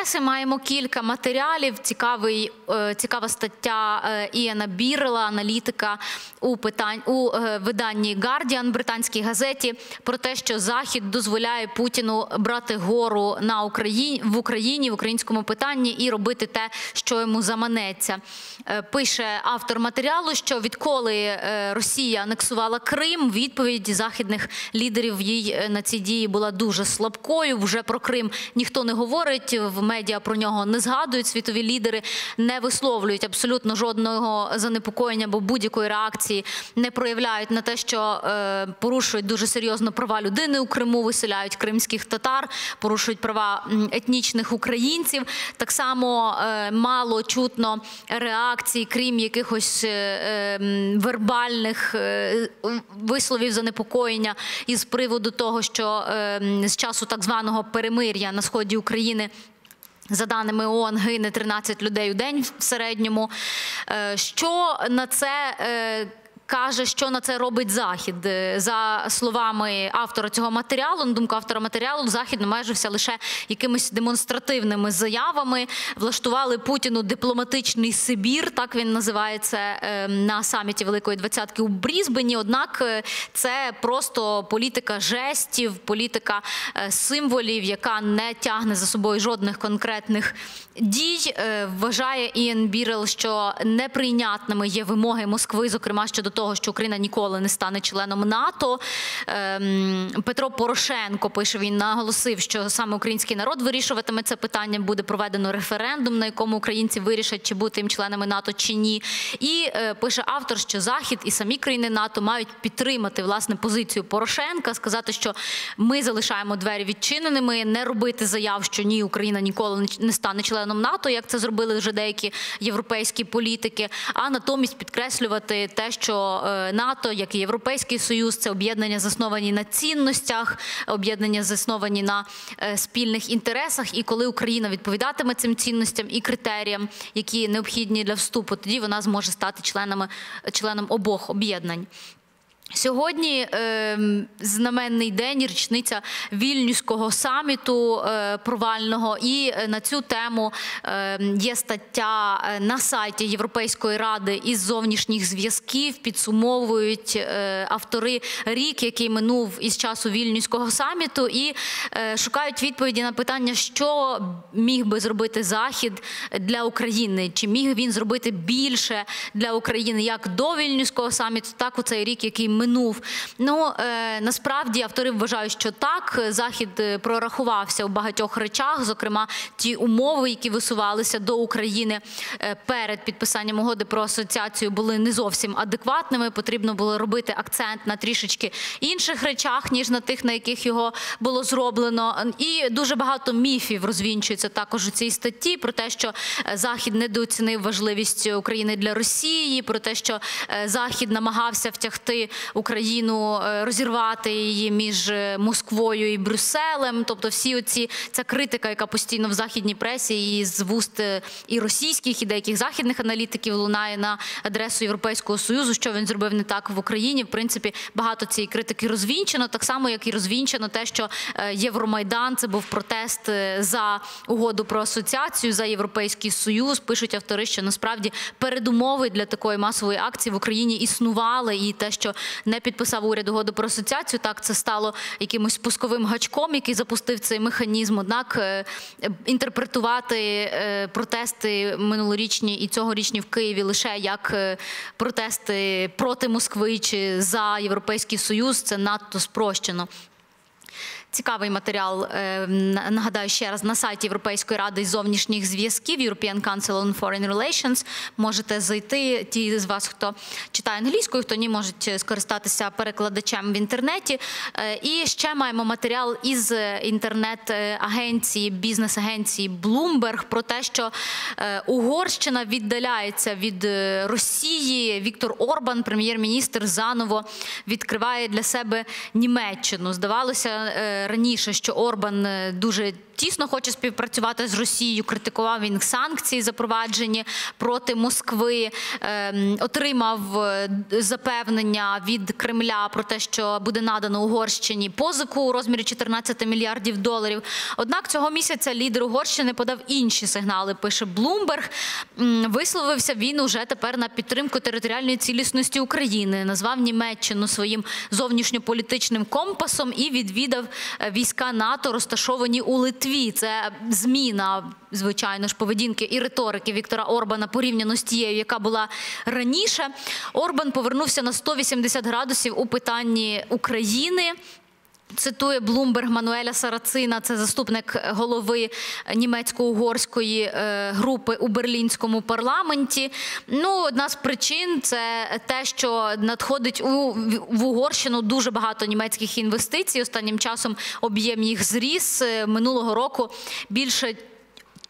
преси маємо кілька матеріалів. Цікавий, е, цікава стаття е, Іана Бірла, аналітика у питань у е, виданні Guardian, британській газеті, про те, що Захід дозволяє Путіну брати гору на Україні в Україні в українському питанні і робити те, що йому заманеться. Пише автор матеріалу, що відколи Росія анексувала Крим, відповідь західних лідерів їй на ці дії була дуже слабкою. Вже про Крим ніхто не говорить. В медіа про нього не згадують. Світові лідери не висловлюють абсолютно жодного занепокоєння або будь-якої реакції не проявляють на те, що е, порушують дуже серйозно права людини у Криму, виселяють кримських татар, порушують права етнічних українців. Так само е, мало чутно реакцій, крім якихось е, вербальних висловів занепокоєння із приводу того, що з часу так званого перемир'я на сході України. За даними ООН, гине 13 людей у день в середньому. Е, Що на це е, каже, що на це робить Захід? Е, За словами автора цього матеріалу, на думку автора матеріалу, Захід намежився лише якимись демонстративними заявами. Влаштували Путіну дипломатичний Сибір, так він називається е, на саміті Великої Двадцятки у Брізбені. Однак е, це просто політика жестів, політика символів, яка не тягне за собою жодних конкретних дій. Вважає Іен Бірел, що неприйнятними є вимоги Москви, зокрема щодо того, що Україна ніколи не стане членом НАТО. Ем, Петро Порошенко пише, він наголосив, що саме український народ вирішуватиме це питання. Буде проведено референдум, на якому українці вирішать, чи бути їм членами НАТО чи ні. І е, пише автор, що Захід і самі країни НАТО мають підтримати власне позицію Порошенка, сказати, що ми залишаємо двері відчиненими, не робити заяв, що ні, Україна ніколи не стане членом НАТО, як це зробили вже деякі європейські політики, а натомість підкреслювати те, що е, НАТО, як і Європейський Союз, це об'єднання засновані на цінностях, об'єднання засновані на е, спільних інтересах. І коли Україна відповідатиме цим цінностям і критеріям, які необхідні для вступу, тоді вона зможе стати членами членом обох об'єднань. Сьогодні е, знаменний день, річниця вільнюського саміту е, провального, і е, на цю тему е, є стаття е, на сайті Європейської ради із зовнішніх зв'язків. Підсумовують е, автори рік, який минув із часу вільнюського саміту, і шукають відповіді на питання, що міг би зробити Захід для України, чи міг він зробити більше для України як до вільнюського саміту, так у цей рік, який минув. Ну е, насправді автори вважають, що так захід е, прорахувався у багатьох речах, зокрема ті умови, які висувалися до України е, перед підписанням угоди про асоціацію, були не зовсім адекватними. Потрібно було робити акцент на трішечки інших речах, ніж на тих, на яких його було зроблено. І дуже багато міфів розвінчується також у цій статті про те, що захід недооцінив важливість України для Росії, про те, що захід намагався втягти Україну, е, розірвати її між е, Москвою і Брюсселем. Тобто, всі оці ця критика, яка постійно в західній пресі і з вуст е, і російських, і деяких західних аналітиків лунає на адресу Європейського союзу, що він зробив не так в Україні. В принципі, багато цієї критики розвінчено, так само як і розвінчено те, що Євромайдан це був протест за угоду про асоціацію за європейський союз. Пишуть автори, що насправді передумови для такої масової акції в Україні існували, і те, що не підписав уряд угоду про асоціацію, так це стало якимось пусковим гачком, який запустив цей механізм. Однак е, інтерпретувати е, протести минулорічні і цьогорічні в Києві лише як е, протести проти Москви чи за європейський союз, це надто спрощено. Цікавий матеріал. е, Нагадаю ще раз на сайті Європейської ради зовнішніх зв'язків European Council on Foreign Relations. Можете зайти. Ті з вас, хто читає англійською, хто ні, можуть скористатися перекладачем в інтернеті. Е, І ще маємо матеріал із інтернет-агенції, бізнес-агенції Bloomberg про те, що е, Угорщина віддаляється від е, Росії. Віктор Орбан, прем'єр-міністр, заново відкриває для себе Німеччину. Здавалося е, раніше, що Орбан е, дуже тісно хоче співпрацювати з Росією. Критикував він санкції, запроваджені проти Москви. Ем, Отримав е, запевнення від Кремля про те, що буде надано Угорщині позику у розмірі 14 мільярдів доларів. Однак цього місяця лідер Угорщини подав інші сигнали. Пише Блумберг. Висловився він уже тепер на підтримку територіальної цілісності України. Назвав Німеччину своїм зовнішньополітичним компасом і відвідав е, війська НАТО, розташовані у Литві. Це зміна, звичайно ж, поведінки і риторики Віктора Орбана порівняно з тією, яка була раніше. Орбан повернувся на 180 градусів у питанні України. Цитує Блумберг Мануеля Сарацина, це заступник голови німецько-угорської е, групи у берлінському парламенті. Ну, одна з причин це те, що надходить у в Угорщину дуже багато німецьких інвестицій. Останнім часом об'єм їх зріс Е, минулого року більше.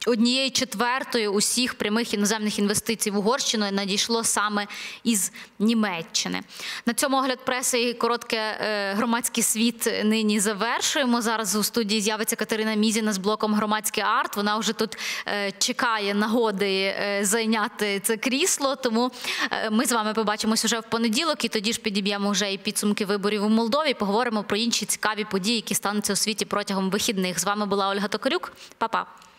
Однієї четвертої усіх прямих іноземних інвестицій в Угорщину надійшло саме із Німеччини. На цьому огляд преси і коротке е, громадський світ нині завершуємо. Зараз у студії з'явиться Катерина Мізіна з блоком громадський арт. Вона вже тут е, чекає нагоди е, зайняти це крісло. Тому ми з вами побачимось уже в понеділок, і тоді ж підіб'ємо вже і підсумки виборів у Молдові. Поговоримо про інші цікаві події, які стануться у світі протягом вихідних. З вами була Ольга Токарюк. Па-па.